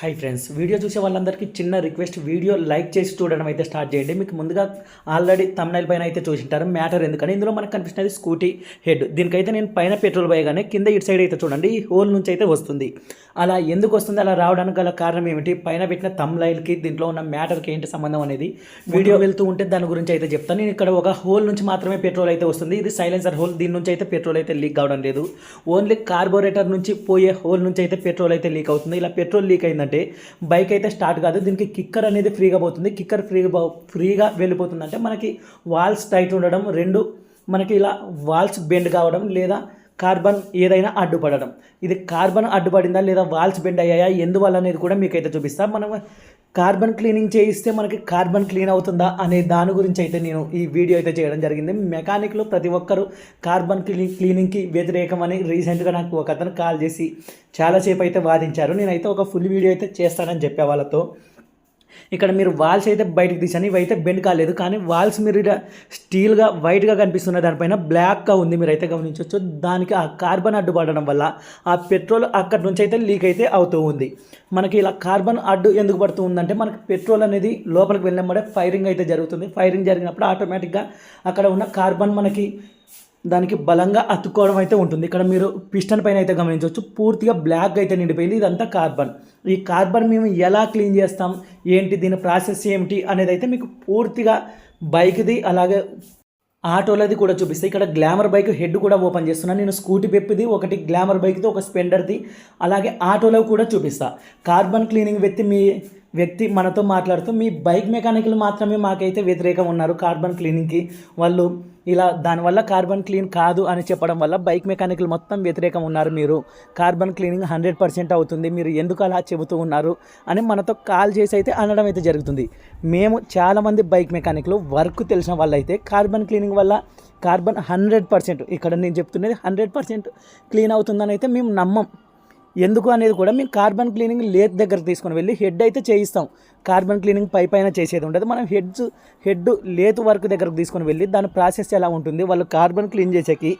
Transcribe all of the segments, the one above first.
Hi friends video చూసే వాళ్ళందరికీ చిన్న రిక్వెస్ట్ వీడియో లైక్ చేసి చూడడం అయితే స్టార్ట్ చేయండి. మీకు ముందుగా ఆల్రెడీ తమిళ పైన అయితే చూసింటారు మ్యాటర్ ఎందుకని? ఇందులో మనకు కనిపిస్తున్నది స్కూటీ హెడ్ దీనికైతే నేను పైన పెట్రోల్ పోయగానే కింద ఇటు సైడ్ అయితే చూడండి ఈ హోల్ నుంచి అయితే వస్తుంది. అలా ఎందుకు వస్తుంది? అలా రావడానికి గల కారణం ఏమిటి? పైన పెట్టిన తమ్లైల్కి దీంట్లో ఉన్న మ్యాటర్కి ఏంటి సంబంధం అనేది వీడియో వెళ్తూ ఉంటే దాని గురించి అయితే చెప్తాను. నేను ఇక్కడ ఒక హోల్ నుంచి మాత్రమే పెట్రోల్ అయితే వస్తుంది. ఇది సైలెన్సర్ హోల్ దీని నుంచి అయితే పెట్రోల్ అయితే లీక్ కావడం లేదు. ఓన్లీ కార్బోరేటర్ నుంచి పోయే హోల్ నుంచి అయితే పెట్రోల్ అయితే లీక్ అవుతుంది. ఇలా పెట్రోల్ లీక్ అయిందంటే బైక్ అయితే స్టార్ట్ కాదు. దీనికి కిక్కర్ అనేది ఫ్రీగా పోతుంది. కిక్కర్ ఫ్రీగా ఫ్రీగా వెళ్ళిపోతుంది. అంటే మనకి వాల్స్ టైట్ ఉండడం రెండు మనకి ఇలా వాల్స్ బెండ్ కావడం లేదా కార్బన్ ఏదైనా అడ్డుపడడం. ఇది కార్బన్ అడ్డుపడిందా లేదా వాల్స్ బెండ్ అయ్యాయా? ఎందువల్ల అనేది కూడా మీకైతే చూపిస్తా. మనం కార్బన్ క్లీనింగ్ చేయిస్తే మనకి కార్బన్ క్లీన్ అవుతుందా అనే దాని గురించి అయితే నేను ఈ వీడియో అయితే చేయడం జరిగింది. మెకానిక్లో ప్రతి ఒక్కరూ కార్బన్ క్లీనింగ్ క్లీనింగ్కి వ్యతిరేకం అని రీసెంట్గా నాకు ఒక అతను కాల్ చేసి చాలాసేపు అయితే వాదించారు. నేనైతే ఒక ఫుల్ వీడియో అయితే చేస్తానని చెప్పే వాళ్ళతో. ఇక్కడ మీరు వాల్స్ అయితే బయటకు తీసాను ఇవైతే బెండ్ కాలేదు కానీ వాల్స్ మీరు ఇక్కడ స్టీల్గా వైట్గా కనిపిస్తున్న దానిపైన బ్లాక్గా ఉంది మీరు అయితే గమనించవచ్చు దానికి ఆ కార్బన్ అడ్డుపడడం వల్ల ఆ పెట్రోల్ అక్కడి నుంచి అయితే లీక్ అయితే అవుతూ ఉంది. మనకి ఇలా కార్బన్ అడ్డు ఎందుకు పడుతూ ఉందంటే మనకి పెట్రోల్ అనేది లోపలికి వెళ్ళినప్పుడే ఫైరింగ్ అయితే జరుగుతుంది. ఫైరింగ్ జరిగినప్పుడు ఆటోమేటిక్గా అక్కడ ఉన్న కార్బన్ మనకి దానికి బలంగా అతుక్కోవడం అయితే ఉంటుంది. ఇక్కడ మీరు పిస్టన్ పైన అయితే గమనించవచ్చు. పూర్తిగా బ్లాక్ అయితే నిండిపోయింది. ఇదంతా కార్బన్. ఈ కార్బన్ మేము ఎలా క్లీన్ చేస్తాం? ఏంటి? దీని ప్రాసెస్ ఏమిటి? అనేది అయితే మీకు పూర్తిగా బైక్ది అలాగే ఆటోలది కూడా చూపిస్తే ఇక్కడ గ్లామర్ బైక్ హెడ్ కూడా ఓపెన్ చేస్తున్నాను నేను స్కూటీ పెప్పిది ఒకటి గ్లామర్ బైక్ది ఒక స్పెండర్ది అలాగే ఆటోలో కూడా చూపిస్తా. కార్బన్ క్లీనింగ్ వ్యక్తి మీ వ్యక్తి మనతో మాట్లాడుతూ మీ బైక్ మెకానికల్ మాత్రమే మాకైతే వ్యతిరేకం ఉన్నారు కార్బన్ క్లీనింగ్కి. వాళ్ళు ఇలా దానివల్ల కార్బన్ క్లీన్ కాదు అని చెప్పడం వల్ల బైక్ మెకానికల్ మొత్తం వ్యతిరేకం ఉన్నారు మీరు. కార్బన్ క్లీనింగ్ హండ్రెడ్ పర్సెంట్ అవుతుంది మీరు ఎందుకు అలా చెబుతూ ఉన్నారు అని మనతో కాల్ చేసి అయితే అనడం అయితే జరుగుతుంది. మేము చాలామంది బైక్ మెకానిక్లు వర్క్ తెలిసిన వాళ్ళైతే కార్బన్ క్లీనింగ్ వల్ల కార్బన్ హండ్రెడ్ పర్సెంట్ ఇక్కడ నేను చెప్తున్నది హండ్రెడ్ పర్సెంట్ క్లీన్ అవుతుందని అయితే మేము నమ్మం. ఎందుకు అనేది కూడా మేము కార్బన్ క్లీనింగ్ లేత్ దగ్గర తీసుకొని వెళ్ళి హెడ్ అయితే చేయిస్తాం. కార్బన్ క్లీనింగ్ పై పైన చేసేది ఉండదు. మనం హెడ్స్ హెడ్ లేత్ వర్క్ దగ్గరకు తీసుకొని వెళ్ళి దాని ప్రాసెస్ ఎలా ఉంటుంది వాళ్ళు కార్బన్ క్లీన్ చేసేకి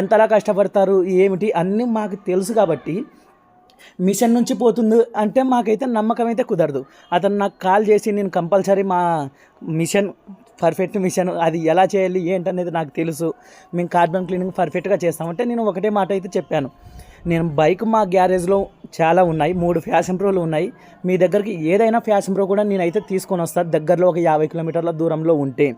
ఎంతలా కష్టపడతారు ఏమిటి అన్నీ మాకు తెలుసు కాబట్టి మిషన్ నుంచి పోతుంది అంటే మాకైతే నమ్మకం అయితే కుదరదు. అతను నాకు కాల్ చేసి నేను కంపల్సరీ మా మిషన్ పర్ఫెక్ట్ మిషన్ అది ఎలా చేయాలి ఏంటనేది నాకు తెలుసు. మేము కార్బన్ క్లీనింగ్ పర్ఫెక్ట్గా చేస్తామంటే నేను ఒకటే మాట అయితే చెప్పాను. నేను బైక్ మా గ్యారేజ్లో చాలా ఉన్నాయి మూడు ఫ్యాషన్ ప్రోలు ఉన్నాయి. మీ దగ్గరికి ఏదైనా ఫ్యాషన్ ప్రో కూడా నేనైతే తీసుకొని వస్తాను దగ్గరలో ఒక యాభై కిలోమీటర్ల దూరంలో ఉంటే.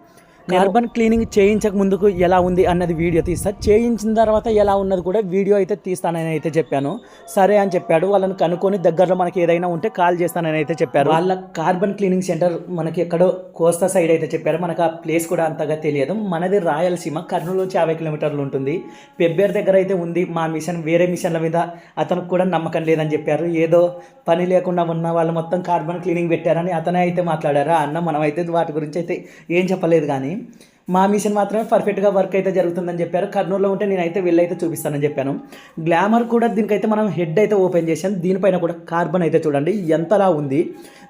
కార్బన్ క్లీనింగ్ చేయించక ముందుకు ఎలా ఉంది అన్నది వీడియో తీస్తా. చేయించిన తర్వాత ఎలా ఉన్నది కూడా వీడియో అయితే తీస్తానని అయితే చెప్పాను. సరే అని చెప్పాడు. వాళ్ళని కనుక్కొని దగ్గరలో మనకి ఏదైనా ఉంటే కాల్ చేస్తానని అయితే చెప్పారు. వాళ్ళ కార్బన్ క్లీనింగ్ సెంటర్ మనకి ఎక్కడో కోస్తా సైడ్ అయితే చెప్పారు. మనకు ఆ ప్లేస్ కూడా అంతగా తెలియదు. మనది రాయలసీమ కర్నూలు నుంచి యాభై కిలోమీటర్లు ఉంటుంది. పెబ్బేర్ దగ్గర అయితే ఉంది. మా మిషన్ వేరే మిషన్ల మీద అతనికి కూడా నమ్మకం లేదని చెప్పారు. ఏదో పని లేకుండా ఉన్న వాళ్ళు మొత్తం కార్బన్ క్లీనింగ్ పెట్టారని అతనే అయితే మాట్లాడారు. అన్న మనం అయితే వాటి గురించి అయితే ఏం చెప్పలేదు కానీ మా మిషన్ మాత్రమే పర్ఫెక్ట్గా వర్క్ అయితే జరుగుతుందని చెప్పారు. కర్నూలులో ఉంటే నేనైతే వెళ్ళైతే చూపిస్తానని చెప్పాను. గ్లామర్ కూడా దీనికైతే మనం హెడ్ అయితే ఓపెన్ చేసాం దీనిపైన కూడా కార్బన్ అయితే చూడండి. ఎంతలా ఉంది.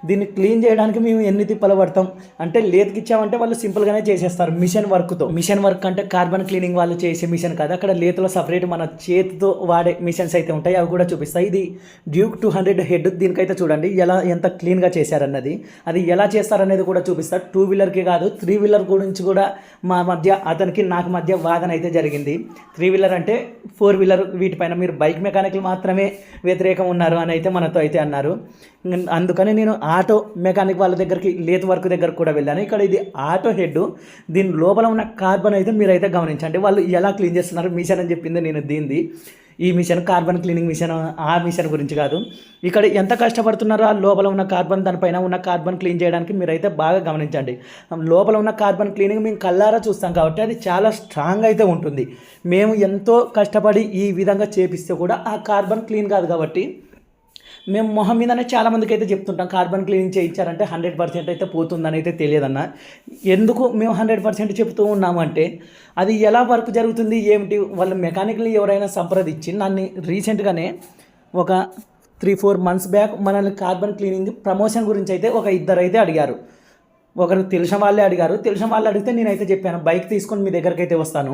దీన్ని క్లీన్ చేయడానికి మేము ఎన్ని తిప్పలు పడతాం? అంటే లేతకిచ్చామంటే వాళ్ళు సింపుల్గానే చేసేస్తారు మిషన్ వర్క్తో మిషన్ వర్క్ అంటే కార్బన్ క్లీనింగ్ వాళ్ళు చేసే మిషన్ కాదు అక్కడ లేతలో సపరేట్ మన చేతితో వాడే మిషన్స్ అయితే ఉంటాయి అవి కూడా చూపిస్తాయి. ఇది డ్యూక్ టూ హండ్రెడ్ హెడ్ దీనికైతే చూడండి ఎలా ఎంత క్లీన్గా చేశారన్నది. అది ఎలా చేస్తారనేది కూడా చూపిస్తారు. టూ వీలర్కి కాదు త్రీ వీలర్ గురించి కూడా మా మధ్య అతనికి నాకు మధ్య వాదన అయితే జరిగింది. త్రీ వీలర్ అంటే ఫోర్ వీలర్ వీటిపైన మీరు బైక్ మెకానిక్లు మాత్రమే వ్యతిరేకం ఉన్నారు అని అయితే మనతో అయితే అన్నారు. అందుకని నేను ఆటో మెకానిక్ వాళ్ళ దగ్గరికి లేత్ వర్క్ దగ్గరకు కూడా వెళ్ళాను. ఇక్కడ ఇది ఆటో హెడ్. దీని లోపల ఉన్న కార్బన్ అయితే మీరైతే గమనించండి. వాళ్ళు ఎలా క్లీన్ చేస్తున్నారు? మిషన్ అని చెప్పింది నేను దీనిది ఈ మిషన్ కార్బన్ క్లీనింగ్ మిషన్ ఆ మిషన్ గురించి కాదు. ఇక్కడ ఎంత కష్టపడుతున్నారో? ఆ లోపల ఉన్న కార్బన్ దానిపైన ఉన్న కార్బన్ క్లీన్ చేయడానికి మీరైతే బాగా గమనించండి. లోపల ఉన్న కార్బన్ క్లీనింగ్ మేము కల్లారా చూస్తాం కాబట్టి అది చాలా స్ట్రాంగ్ అయితే ఉంటుంది. మేము ఎంతో కష్టపడి ఈ విధంగా చేపిస్తే కూడా ఆ కార్బన్ క్లీన్ కాదు కాబట్టి మేము మొహం మీదనే చాలామందికి అయితే చెప్తుంటాం కార్బన్ క్లీనింగ్ చేయించారంటే హండ్రెడ్ పర్సెంట్ అయితే పోతుందని అయితే తెలియదన్న. ఎందుకు మేము హండ్రెడ్ పర్సెంట్ చెప్తూ ఉన్నామంటే అది ఎలా వర్క్ జరుగుతుంది ఏమిటి వాళ్ళ మెకానికల్ ఎవరైనా సంప్రదించి నన్ను రీసెంట్గానే ఒక త్రీ ఫోర్ మంత్స్ బ్యాక్ మనల్ని కార్బన్ క్లీనింగ్ ప్రమోషన్ గురించి అయితే ఒక ఇద్దరు అయితే అడిగారు. ఒకరు తెలిసిన వాళ్ళే అడిగారు. తెలిసిన వాళ్ళు అడిగితే నేనైతే చెప్పాను బైక్ తీసుకొని మీ దగ్గరికి అయితే వస్తాను.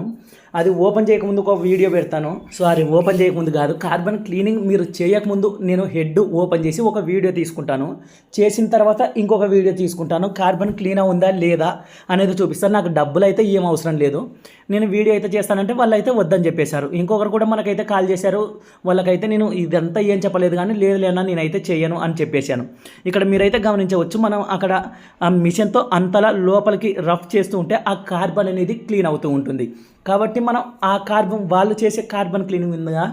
అది ఓపెన్ చేయకముందు ఒక వీడియో పెడతాను. సారీ ఓపెన్ చేయకముందు కాదు కార్బన్ క్లీనింగ్ మీరు చేయకముందు నేను హెడ్ ఓపెన్ చేసి ఒక వీడియో తీసుకుంటాను. చేసిన తర్వాత ఇంకొక వీడియో తీసుకుంటాను. కార్బన్ క్లీన్ ఉందా లేదా అనేది చూపిస్తాను నాకు డబ్బులు అయితే ఏం అవసరం లేదు. నేను వీడియో అయితే చేస్తానంటే వాళ్ళు అయితే వద్దని చెప్పేశారు. ఇంకొకరు కూడా మనకైతే కాల్ చేశారు. వాళ్ళకైతే నేను ఇదంతా ఏం చెప్పలేదు కానీ లేదు లేనా నేనైతే చేయను అని చెప్పేశాను. ఇక్కడ మీరైతే గమనించవచ్చు మనం అక్కడ ఆ మిషన్ మిషన్తో అంతలా లోపలికి రఫ్ చేస్తూ ఉంటే ఆ కార్బన్ అనేది క్లీన్ అవుతూ ఉంటుంది. కాబట్టి మనం ఆ కార్బన్ వాళ్ళు చేసే కార్బన్ క్లీనింగ్ ఉందిగా.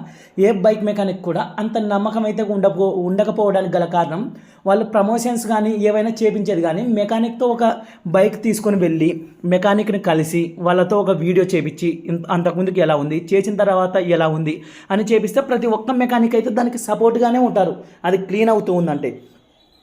ఏ బైక్ మెకానిక్ కూడా అంత నమ్మకం అయితే ఉండపో ఉండకపోవడానికి గల కారణం వాళ్ళు ప్రమోషన్స్ కానీ ఏవైనా చేపించేది కానీ మెకానిక్తో ఒక బైక్ తీసుకొని వెళ్ళి మెకానిక్ని కలిసి వాళ్ళతో ఒక వీడియో చేపించి అంతకుముందుకు ఎలా ఉంది చేసిన తర్వాత ఎలా ఉంది అని చేపిస్తే ప్రతి ఒక్క మెకానిక్ అయితే దానికి సపోర్ట్గానే ఉంటారు. అది క్లీన్ అవుతూ ఉందంటే.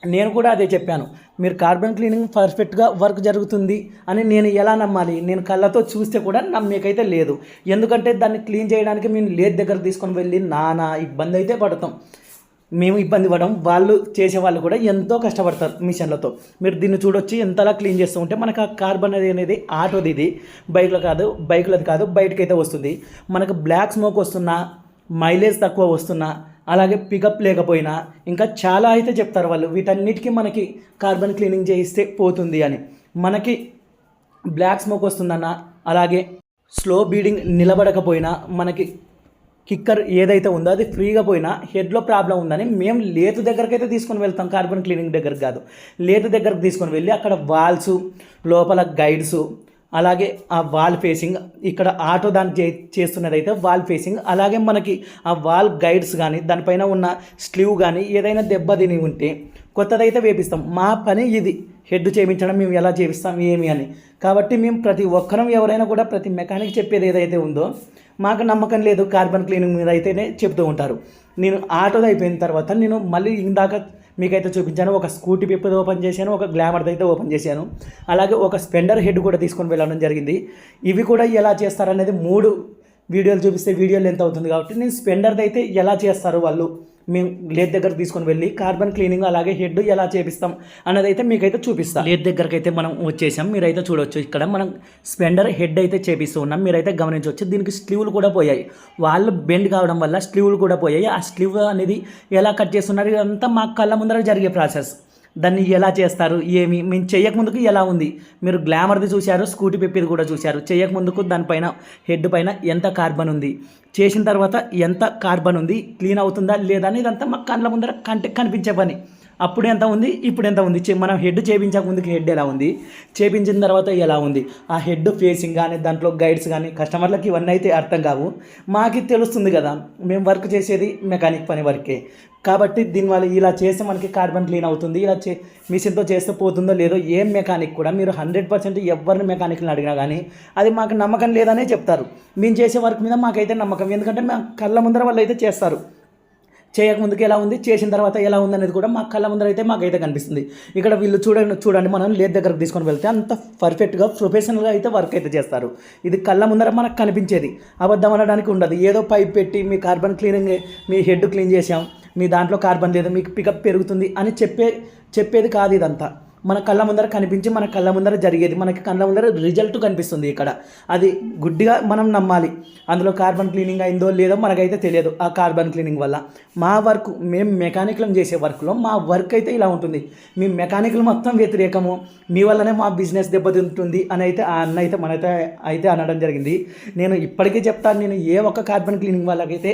నేను కూడా అదే చెప్పాను. మీరు కార్బన్ క్లీనింగ్ పర్ఫెక్ట్గా వర్క్ జరుగుతుంది అని నేను ఎలా నమ్మాలి? నేను కళ్ళతో చూస్తే కూడా నమ్మేకైతే లేదు. ఎందుకంటే దాన్ని క్లీన్ చేయడానికి మేము లేట్ దగ్గర తీసుకొని వెళ్ళి నానా ఇబ్బంది అయితే పడతాం. మేము ఇబ్బంది పడడం వాళ్ళు చేసే వాళ్ళు కూడా ఎంతో కష్టపడతారు మిషన్లతో. మీరు దీన్ని చూడొచ్చి ఎంతలా క్లీన్ చేస్తూ ఉంటే మనకు ఆ కార్బన్ అనేది అనేది ఆటోది ఇది. బైక్లో కాదు బైక్లది కాదు బయటకైతే వస్తుంది. మనకు బ్లాక్ స్మోక్ వస్తున్నా మైలేజ్ తక్కువ వస్తున్నా అలాగే పికప్ లేకపోయినా ఇంకా చాలా అయితే చెప్తారు వాళ్ళు. వీటన్నిటికీ మనకి కార్బన్ క్లీనింగ్ చేయిస్తే పోతుంది అని. మనకి బ్లాక్ స్మోక్ వస్తుందన్న అలాగే స్లో బీడింగ్ నిలబడకపోయినా మనకి కిక్కర్ ఏదైతే ఉందో అది ఫ్రీగా పోయినా హెడ్లో ప్రాబ్లం ఉందని మేము లేతు దగ్గరికి అయితే తీసుకొని వెళ్తాం కార్బన్ క్లీనింగ్ దగ్గర కాదు. లేతు దగ్గరకు తీసుకొని వెళ్ళి అక్కడ వాల్స్ లోపల గైడ్స్ అలాగే ఆ వాల్ ఫేసింగ్ ఇక్కడ ఆటో దాన్ని చే చేస్తున్నదైతే వాల్ ఫేసింగ్ అలాగే మనకి ఆ వాల్ గైడ్స్ కానీ దానిపైన ఉన్న స్లీవ్ కానీ ఏదైనా దెబ్బ తిని ఉంటే కొత్తదైతే వేపిస్తాం. మా పని ఇది. హెడ్ చేయించడం మేము ఎలా చేపిస్తాం ఏమి అని. కాబట్టి మేము ప్రతి ఒక్కరం ఎవరైనా కూడా ప్రతి మెకానిక్ చెప్పేది ఏదైతే ఉందో మాకు నమ్మకం లేదు కార్బన్ క్లీనింగ్ మీద అయితేనే చెప్తూ ఉంటారు. నేను ఆటోది అయిపోయిన తర్వాత నేను మళ్ళీ ఇందాక మీకైతే చూపించాను. ఒక స్కూటీ పిప్పది ఓపెన్ చేశాను ఒక గ్లామర్ది అయితే ఓపెన్ చేశాను. అలాగే ఒక స్పెండర్ హెడ్ కూడా తీసుకొని వెళ్ళడం జరిగింది. ఇవి కూడా ఎలా చేస్తారనేది మూడు వీడియోలు చూపిస్తే వీడియోలు ఎంత అవుతుంది కాబట్టి నేను స్పెండర్ది అయితే ఎలా చేస్తారు వాళ్ళు? మేము లేట్ దగ్గర తీసుకొని వెళ్ళి కార్బన్ క్లీనింగ్ అలాగే హెడ్ ఎలా చేపిస్తాం అన్నది అయితే మీకైతే చూపిస్తాం. లేట్ దగ్గరకు అయితే మనం వచ్చేసాం. మీరైతే చూడొచ్చు. ఇక్కడ మనం స్పెండర్ హెడ్ అయితే చేపిస్తూ ఉన్నాం. మీరైతే గమనించవచ్చు. దీనికి స్లీవ్లు కూడా పోయాయి. వాళ్ళు బెండ్ కావడం వల్ల స్లీవ్లు కూడా పోయాయి. ఆ స్లీవ్ అనేది ఎలా కట్ చేస్తున్నారు? ఇదంతా మా కళ్ళ ముందర జరిగే ప్రాసెస్. దాన్ని ఎలా చేస్తారు ఏమి మేము చేయకముందుకు ఎలా ఉంది? మీరు గ్లామర్ది చూశారు స్కూటీ పెప్పేది కూడా చూశారు. చేయకముందుకు దానిపైన హెడ్ పైన ఎంత కార్బన్ ఉంది? చేసిన తర్వాత ఎంత కార్బన్ ఉంది? క్లీన్ అవుతుందా లేదా అని ఇదంతా మా కళ్ళ ముందర కంటికి కనిపించే పని. అప్పుడు ఎంత ఉంది? ఇప్పుడు ఎంత ఉంది? మనం హెడ్ చేపించక ముందుకు హెడ్ ఎలా ఉంది? చేపించిన తర్వాత ఎలా ఉంది? ఆ హెడ్ ఫేసింగ్ కానీ దాంట్లో గైడ్స్ కానీ కస్టమర్లకి ఇవన్నీ అయితే అర్థం కావు. మాకు తెలుస్తుంది కదా మేము వర్క్ చేసేది మెకానిక్ పని వర్కే. కాబట్టి దీనివల్ల ఇలా చేస్తే మనకి కార్బన్ క్లీన్ అవుతుంది ఇలా చే మిషన్తో చేస్తే పోతుందో లేదో ఏం మెకానిక్ కూడా మీరు హండ్రెడ్ పర్సెంట్ ఎవరిని మెకానిక్ని అడిగినా కానీ అది మాకు నమ్మకం లేదనే చెప్తారు. మేము చేసే వర్క్ మీద మాకైతే నమ్మకం. ఎందుకంటే మా కళ్ళ ముందర వాళ్ళు అయితే చేస్తారు. చేయకముందుకు ఎలా ఉంది చేసిన తర్వాత ఎలా ఉంది అనేది కూడా మా కళ్ళ ముందర అయితే మాకైతే కనిపిస్తుంది. ఇక్కడ వీళ్ళు చూడండి చూడండి మనం లేట్ దగ్గరకు తీసుకొని వెళ్తే అంత పర్ఫెక్ట్గా ప్రొఫెషనల్గా అయితే వర్క్ అయితే చేస్తారు. ఇది కళ్ళ ముందర మనకు కనిపించేది. అబద్ధం అనడానికి ఉండదు. ఏదో పైప్ పెట్టి మీ కార్బన్ క్లీనింగ్ మీ హెడ్ క్లీన్ చేసాం మీ దాంట్లో కార్బన్ లేదు మీకు పికప్ పెరుగుతుంది అని చెప్పే చెప్పేది కాదు ఇదంతా. మన కళ్ళ ముందర కనిపించి మన కళ్ళ ముందర జరిగేది. మనకి కళ్ళ ముందర రిజల్ట్ కనిపిస్తుంది ఇక్కడ. అది గుడ్డిగా మనం నమ్మాలి. అందులో కార్బన్ క్లీనింగ్ అయిందో లేదో మనకైతే తెలియదు ఆ కార్బన్ క్లీనింగ్ వల్ల. మా వర్క్ మేము మెకానిక్లను చేసే వర్క్లో మా వర్క్ అయితే ఇలా ఉంటుంది. మీ మెకానిక్లు మొత్తం వ్యతిరేకము. మీ వల్లనే మా బిజినెస్ దెబ్బతింటుంది అని అయితే ఆ అన్న అయితే మనైతే అయితే అనడం జరిగింది. నేను ఇప్పటికీ చెప్తాను నేను ఏ ఒక్క కార్బన్ క్లీనింగ్ వాళ్ళకైతే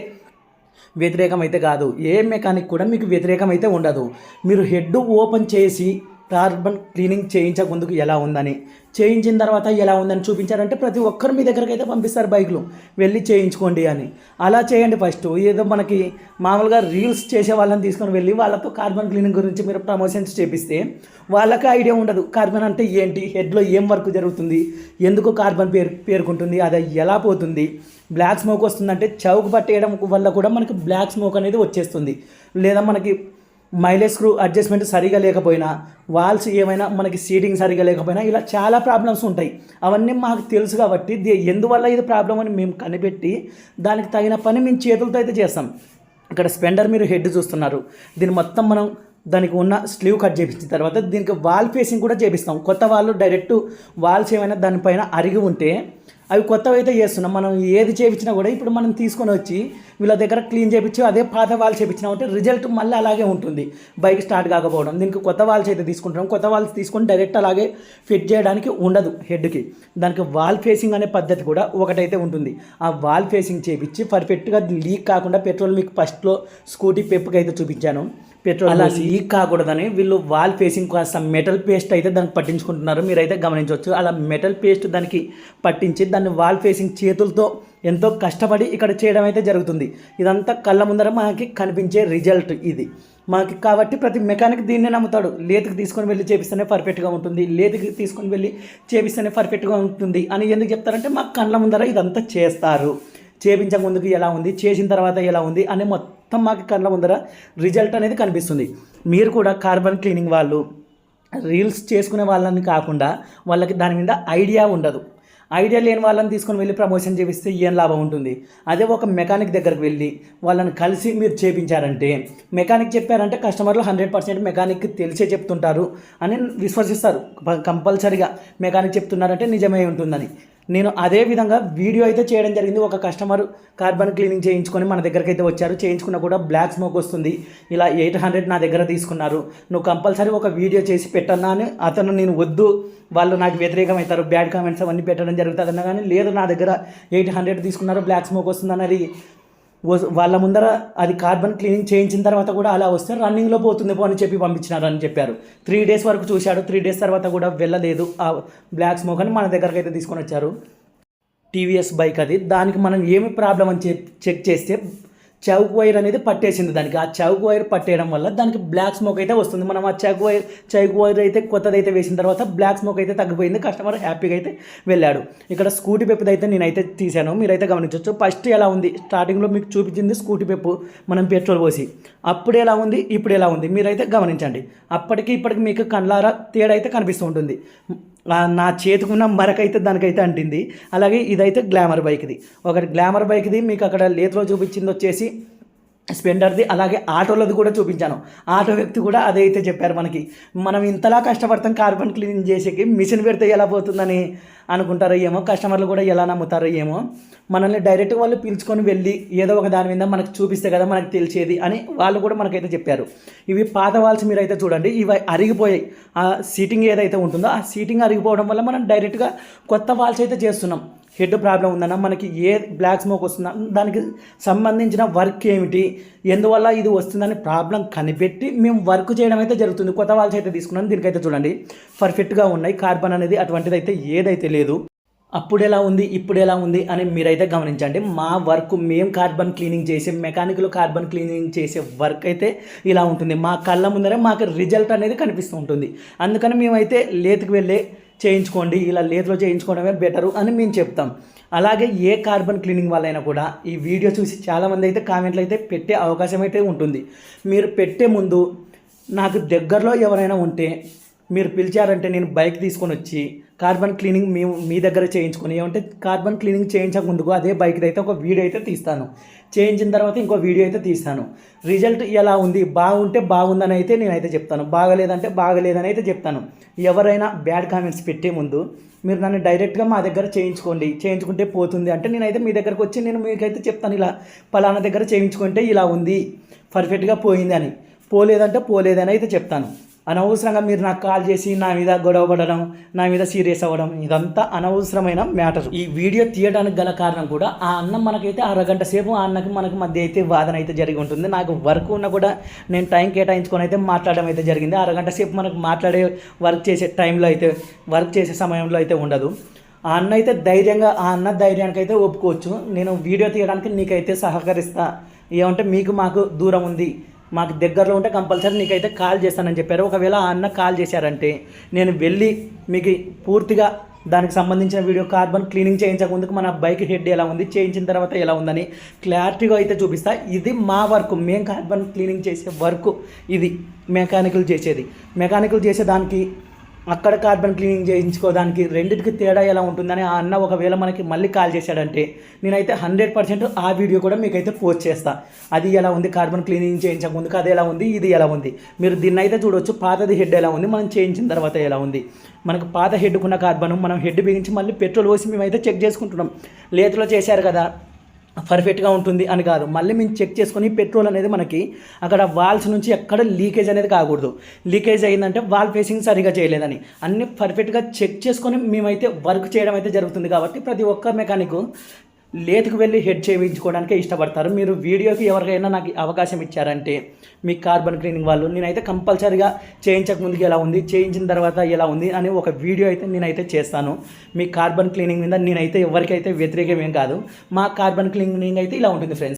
వ్యతిరేకం అయితే కాదు. ఏ మెకానిక్ కూడా మీకు వ్యతిరేకం అయితే ఉండదు. మీరు హెడ్ ఓపెన్ చేసి కార్బన్ క్లీనింగ్ చేయించక ముందుకు ఎలా ఉందని. చేయించిన తర్వాత ఎలా ఉందని చూపించారంటే ప్రతి ఒక్కరు మీ దగ్గరికి అయితే పంపిస్తారు బైక్లు. వెళ్ళి చేయించుకోండి అని. అలా చేయండి ఫస్ట్. ఏదో మనకి మామూలుగా రీల్స్ చేసే వాళ్ళని తీసుకొని వెళ్ళి వాళ్ళతో కార్బన్ క్లీనింగ్ గురించి మీరు ప్రమోషన్స్ చేపిస్తే వాళ్ళకి ఐడియా ఉండదు. కార్బన్ అంటే ఏంటి? హెడ్లో ఏం వర్క్ జరుగుతుంది? ఎందుకు కార్బన్ పేరు పేర్కొంటుంది? అది ఎలా పోతుంది? బ్లాక్ స్మోక్ వస్తుందంటే చౌక్ పట్టేయడం వల్ల కూడా మనకి బ్లాక్ స్మోక్ అనేది వచ్చేస్తుంది. లేదా మనకి మైలేజ్ స్క్రూ అడ్జస్ట్మెంట్ సరిగా లేకపోయినా వాల్స్ ఏమైనా మనకి సీటింగ్ సరిగా లేకపోయినా ఇలా చాలా ప్రాబ్లమ్స్ ఉంటాయి. అవన్నీ మాకు తెలుసు కాబట్టి ఎందువల్ల ఇది ప్రాబ్లం అని మేము కనిపెట్టి దానికి తగిన పని మేము చేతులతో అయితే చేస్తాం. ఇక్కడ స్పెండర్ మీరు హెడ్ చూస్తున్నారు. దీన్ని మొత్తం మనం దానికి ఉన్న స్లీవ్ కట్ చేపించిన తర్వాత దీనికి వాల్ ఫేసింగ్ కూడా చేపిస్తాం. కొత్త వాళ్ళు డైరెక్ట్ వాల్స్ ఏమైనా దానిపైన అరిగి ఉంటే అవి కొత్తవి అయితే చేస్తున్నాం. మనం ఏది చేపించినా కూడా ఇప్పుడు మనం తీసుకొని వచ్చి వీళ్ళ దగ్గర క్లీన్ చేపించి అదే పాత వాల్స్ చేపించినా ఉంటే రిజల్ట్ మళ్ళీ అలాగే ఉంటుంది. బైక్ స్టార్ట్ కాకపోవడం దీనికి కొత్త వాల్స్ అయితే తీసుకుంటాం కొత్త వాల్స్ తీసుకొని డైరెక్ట్ అలాగే ఫిట్ చేయడానికి ఉండదు హెడ్కి. దానికి వాల్ ఫేసింగ్ అనే పద్ధతి కూడా ఒకటైతే ఉంటుంది. ఆ వాల్ ఫేసింగ్ చేపించి పర్ఫెక్ట్గా లీక్ కాకుండా పెట్రోల్ మీకు ఫస్ట్లో స్కూటీ పెప్పుకి అయితే చూపించాను. పెట్రోల్ అలా లీక్ కాకూడదని వీళ్ళు వాల్ ఫేసింగ్ కాస్త మెటల్ పేస్ట్ అయితే దానికి పట్టించుకుంటున్నారు. మీరైతే గమనించవచ్చు. అలా మెటల్ పేస్ట్ దానికి పట్టించి దాన్ని వాల్ ఫేసింగ్ చేతులతో ఎంతో కష్టపడి ఇక్కడ చేయడం అయితే జరుగుతుంది. ఇదంతా కళ్ళ ముందర మనకి కనిపించే రిజల్ట్ ఇది. మాకు కాబట్టి ప్రతి మెకానిక్ దీన్నే నమ్ముతాడు. లేతికి తీసుకొని వెళ్ళి చేపిస్తేనే పర్ఫెక్ట్గా ఉంటుంది. లేతికి తీసుకొని వెళ్ళి చేపిస్తేనే పర్ఫెక్ట్గా ఉంటుంది అని ఎందుకు చెప్తారంటే మా కళ్ళ ముందర ఇదంతా చేస్తారు. చేపించక ముందుకు ఎలా ఉంది చేసిన తర్వాత ఎలా ఉంది అనే మొత్తం మాకు కళ్ళ ముందర రిజల్ట్ అనేది కనిపిస్తుంది. మీరు కూడా కార్బన్ క్లీనింగ్ వాళ్ళు రీల్స్ చేసుకునే వాళ్ళని కాకుండా వాళ్ళకి దాని మీద ఐడియా ఉండదు. ఐడియా లేని వాళ్ళని తీసుకొని వెళ్ళి ప్రమోషన్ చేపిస్తే ఏం లాభం ఉంటుంది? అదే ఒక మెకానిక్ దగ్గరికి వెళ్ళి వాళ్ళని కలిసి మీరు చేపించారంటే మెకానిక్ చెప్పారంటే కస్టమర్లు హండ్రెడ్ పర్సెంట్ మెకానిక్ తెలిసే చెప్తుంటారు అని విశ్వసిస్తారు. కంపల్సరిగా మెకానిక్ చెప్తున్నారంటే నిజమే ఉంటుందని. నేను అదే విధంగా వీడియో అయితే చేయడం జరిగింది. ఒక కస్టమర్ కార్బన్ క్లీనింగ్ చేయించుకొని మన దగ్గరికి అయితే వచ్చారు. చేయించుకున్న కూడా బ్లాక్ స్మోక్ వస్తుంది. ఇలా ఎయిట్ హండ్రెడ్ నా దగ్గర తీసుకున్నారు. నువ్వు కంపల్సరీ ఒక వీడియో చేసి పెట్టన్నా అని అతను నేను వద్దు. వాళ్ళు నాకు వ్యతిరేకం అవుతారు. బ్యాడ్ కామెంట్స్ అవన్నీ పెట్టడం జరుగుతుంది అన్న కానీ లేదు నా దగ్గర ఎయిట్ హండ్రెడ్ తీసుకున్నారు. బ్లాక్ స్మోక్ వస్తుంది అన్నది వాళ్ళ ముందర అది కార్బన్ క్లీనింగ్ చేయించిన తర్వాత కూడా అలా వస్తే రన్నింగ్లో పోతుంది పో అని చెప్పి పంపించినారు అని చెప్పారు. త్రీ డేస్ వరకు చూశాడు. త్రీ డేస్ తర్వాత కూడా వెళ్ళలేదు. ఆ బ్లాక్ స్మోక్ అని మన దగ్గరకు అయితే తీసుకొని వచ్చారు. టీవీఎస్ బైక్ అది. దానికి మనం ఏమి ప్రాబ్లం అని చెక్ చెక్ చేస్తే చౌక్ వైర్ అనేది పట్టేసింది దానికి. ఆ చౌక్ వైర్ పట్టేయడం వల్ల దానికి బ్లాక్ స్మోక్ అయితే వస్తుంది. మనం ఆ చౌక్ వైర్ చౌక్ వైర్ అయితే కొత్తది అయితే వేసిన తర్వాత బ్లాక్ స్మోక్ అయితే తగ్గిపోయింది. కస్టమర్ హ్యాపీగా అయితే వెళ్ళాడు. ఇక్కడ స్కూటీ పెప్పుది అయితే నేనైతే తీశాను. మీరైతే గమనించవచ్చు ఫస్ట్ ఎలా ఉంది? స్టార్టింగ్లో మీకు చూపించింది స్కూటీ పెప్పు మనం పెట్రోల్ పోసి. అప్పుడు ఎలా ఉంది? ఇప్పుడు ఎలా ఉంది? మీరైతే గమనించండి. అప్పటికి ఇప్పటికి మీకు కళ్ళారా తేడా అయితే కనిపిస్తూ ఉంటుంది. నా చేతికున్న మరకైతే దానికైతే అంటింది. అలాగే ఇదైతే గ్లామర్ బైక్ది ఒకటి గ్లామర్ బైక్ది మీకు అక్కడ లేత్లో చూపించింది వచ్చేసి స్పెండర్ది అలాగే ఆటోలది కూడా చూపించాను. ఆటో వ్యక్తి కూడా అదే అయితే చెప్పారు మనకి. మనం ఇంతలా కష్టపడతాం కార్బన్ క్లీనింగ్ చేసేకి మిషన్ పెడితే ఎలా పోతుందని అనుకుంటారో ఏమో కస్టమర్లు కూడా ఎలా నమ్ముతారో ఏమో. మనల్ని డైరెక్ట్ వాళ్ళు పిలుచుకొని వెళ్ళి ఏదో ఒక దాని మీద మనకు చూపిస్తే కదా మనకు తెలిసేది అని వాళ్ళు కూడా మనకైతే చెప్పారు. ఇవి పాత వాల్స్ మీరు అయితే చూడండి. ఇవి అరిగిపోయాయి. ఆ సీటింగ్ ఏదైతే ఉంటుందో ఆ సీటింగ్ అరిగిపోవడం వల్ల మనం డైరెక్ట్గా కొత్త వాల్స్ అయితే చేస్తున్నాం. హెడ్ ప్రాబ్లం ఉందన్నా మనకి ఏ బ్లాక్ స్మోక్ వస్తుందా దానికి సంబంధించిన వర్క్ ఏమిటి ఎందువల్ల ఇది వస్తుందని ప్రాబ్లం కనిపెట్టి మేము వర్క్ చేయడం అయితే జరుగుతుంది. కొత్త వాల్స్ అయితే తీసుకున్నాను దీనికైతే చూడండి. పర్ఫెక్ట్గా ఉన్నాయి. కార్బన్ అనేది అటువంటిది అయితే ఏదైతే లేదు. అప్పుడు ఎలా ఉంది ఇప్పుడు ఎలా ఉంది అని మీరైతే గమనించండి. మా వర్క్ మేము కార్బన్ క్లీనింగ్ చేసే మెకానికల్ కార్బన్ క్లీనింగ్ చేసే వర్క్ అయితే ఇలా ఉంటుంది. మా కళ్ళ ముందరే మాకు రిజల్ట్ అనేది కనిపిస్తూ ఉంటుంది. అందుకని మేమైతే లేతుకు వెళ్ళే చేయించుకోండి ఇలా లేతులో చేయించుకోవడమే బెటరు అని మేము చెప్తాం. అలాగే ఏ కార్బన్ క్లీనింగ్ వాళ్ళైనా కూడా ఈ వీడియో చూసి చాలామంది అయితే కామెంట్లు అయితే పెట్టే అవకాశం అయితే ఉంటుంది. మీరు పెట్టే ముందు నాకు దగ్గరలో ఎవరైనా ఉంటే మీరు పిలిచారంటే నేను బైక్ తీసుకొని వచ్చి కార్బన్ క్లీనింగ్ మేము మీ దగ్గర చేయించుకుని ఏమంటే కార్బన్ క్లీనింగ్ చేయించక ముందుకు అదే బైక్ అయితే ఒక వీడియో అయితే తీస్తాను. చేయించిన తర్వాత ఇంకో వీడియో అయితే తీస్తాను. రిజల్ట్ ఎలా ఉంది? బాగుంటే బాగుందని అయితే నేనైతే చెప్తాను. బాగలేదంటే బాగలేదని అయితే చెప్తాను. ఎవరైనా బ్యాడ్ కామెంట్స్ పెట్టే ముందు మీరు నన్ను డైరెక్ట్గా మా దగ్గర చేయించుకోండి. చేయించుకుంటే పోతుంది అంటే నేనైతే మీ దగ్గరకు వచ్చి నేను మీకైతే చెప్తాను ఇలా పలానా దగ్గర చేయించుకుంటే ఇలా ఉంది పర్ఫెక్ట్గా పోయింది అని పోలేదంటే పోలేదని అయితే చెప్తాను. అనవసరంగా మీరు నాకు కాల్ చేసి నా మీద గొడవ పడడం నా మీద సీరియస్ అవ్వడం ఇదంతా అనవసరమైన మ్యాటర్. ఈ వీడియో తీయడానికి గల కారణం కూడా ఆ అన్నం మనకైతే అరగంట సేపు ఆ అన్నకి మనకు మధ్య అయితే వాదన అయితే జరిగి ఉంటుంది. నాకు వర్క్ ఉన్నా కూడా నేను టైం కేటాయించుకొని అయితే మాట్లాడడం అయితే జరిగింది. అరగంట సేపు మనకు మాట్లాడే వర్క్ చేసే టైంలో అయితే వర్క్ చేసే సమయంలో అయితే ఉండదు. ఆ అన్న అయితే ధైర్యంగా ఆ అన్న ధైర్యానికి అయితే ఒప్పుకోవచ్చు. నేను వీడియో తీయడానికి నీకైతే సహకరిస్తా. ఏమంటే మీకు మాకు దూరం ఉంది. మాకు దగ్గరలో ఉంటే కంపల్సరీ నీకైతే కాల్ చేస్తానని చెప్పారు. ఒకవేళ ఆ అన్న కాల్ చేశారంటే నేను వెళ్ళి మీకు పూర్తిగా దానికి సంబంధించిన వీడియో కార్బన్ క్లీనింగ్ చేయించక ముందుకు మన బైక్ హెడ్ ఎలా ఉంది చేయించిన తర్వాత ఎలా ఉందని క్లారిటీగా అయితే చూపిస్తా. ఇది మా వర్క్ మేము కార్బన్ క్లీనింగ్ చేసే వర్క్ ఇది మెకానికల్ చేసేది. మెకానికల్ చేసే దానికి అక్కడ కార్బన్ క్లీనింగ్ చేయించుకోవడానికి రెండింటికి తేడా ఎలా ఉంటుందని ఆ అన్న ఒకవేళ మనకి మళ్ళీ కాల్ చేశాడంటే నేనైతే హండ్రెడ్ పర్సెంట్ ఆ వీడియో కూడా మీకైతే పోస్ట్ చేస్తా. అది ఎలా ఉంది కార్బన్ క్లీనింగ్ చేయించక ముందుకు అది ఎలా ఉంది ఇది ఎలా ఉంది. మీరు దీన్ని అయితే చూడొచ్చు పాతది హెడ్ ఎలా ఉంది మనం చేయించిన తర్వాత ఎలా ఉంది. మనకు పాత హెడ్కున్న కార్బన్ మనం హెడ్ బిగించి మళ్ళీ పెట్రోల్ పోసి మేమైతే చెక్ చేసుకుంటున్నాం. లేతులో చేశారు కదా పర్ఫెక్ట్గా ఉంటుంది అని కాదు. మళ్ళీ మేము చెక్ చేసుకొని పెట్రోల్ అనేది మనకి అక్కడ వాల్స్ నుంచి ఎక్కడ లీకేజ్ అనేది కాకూడదు. లీకేజ్ అయిందంటే వాల్ ఫేసింగ్ సరిగా చేయలేదని. అన్ని పర్ఫెక్ట్గా చెక్ చేసుకొని మేమైతే వర్క్ చేయడం అయితే జరుగుతుంది కాబట్టి ప్రతి ఒక్క మెకానిక్ లేతుకు వెళ్ళి హెడ్ చేయించుకోవడానికే ఇష్టపడతారు. మీరు వీడియోకి ఎవరికైనా నాకు అవకాశం ఇచ్చారంటే మీ కార్బన్ క్లీనింగ్ వాళ్ళు నేనైతే కంపల్సరీగా చేయించక ముందుకు ఎలా ఉంది చేయించిన తర్వాత ఎలా ఉంది అని ఒక వీడియో అయితే నేనైతే చేస్తాను. మీ కార్బన్ క్లీనింగ్ మీద నేనైతే ఎవరికైతే వ్యతిరేకం ఏం కాదు మా కార్బన్ క్లీనింగ్ అయితే ఇలా ఉంటుంది ఫ్రెండ్స్.